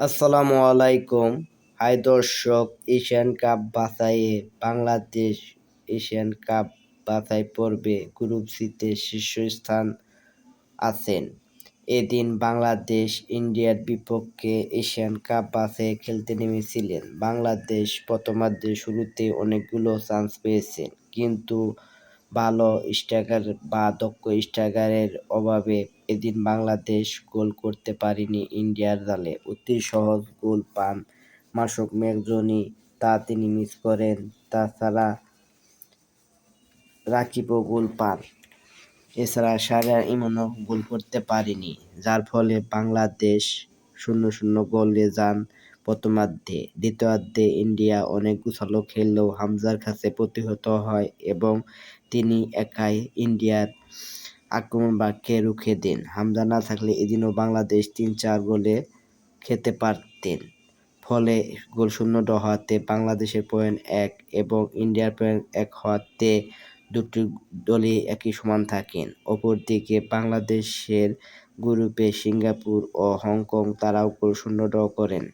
আসসালামু আলাইকুম। হাই দর্শক, এশিয়ান কাপ বাছাইয়ে বাংলাদেশ এশিয়ান কাপ বাছাই পর্বে গ্রুপ সিতে শীর্ষস্থান আছেন। এদিন বাংলাদেশ ইন্ডিয়ার বিপক্ষে এশিয়ান কাপ বাছাইয়ে খেলতে নেমেছিলেন। বাংলাদেশ প্রথমার্ধে শুরুতে অনেকগুলো চান্স পেয়েছেন কিন্তু ভালো স্ট্রাইকার বা দক্ষ স্ট্রাইকারের অভাবে এদিন বাংলাদেশ গোল করতে পারেনি ইন্ডিয়ার জালে অতি সহজ গোল পান মাসুক মেঘজনি, তা তিনি মিস করেন, তাছাড়া রাকিবও গোল পান। এছাড়া সারা ইমনও গোল করতে পারেনি, যার ফলে বাংলাদেশ শূন্য শূন্য গোলে যান প্রথমার্ধে, দ্বিতীয়ার্ধে ইন্ডিয়া অনেক গুছালো খেললেও হামজার কাছে প্রতিহত হয় এবং তিনি একাই ইন্ডিয়ার আক্রমণ বাক্যে রুখে দেন। হামজা না থাকলে এদিনও বাংলাদেশ তিন চার গোলে খেতে পারতেন। ফলে গোল শূন্য ড্র হওয়াতে বাংলাদেশের পয়েন্ট এক এবং ইন্ডিয়ার পয়েন্ট এক হওয়াতে দুটি দলই একই সমান থাকেন। অপরদিকে বাংলাদেশের গ্রুপে সিঙ্গাপুর ও হংকং তারাও গোল শূন্য ড্র করেন।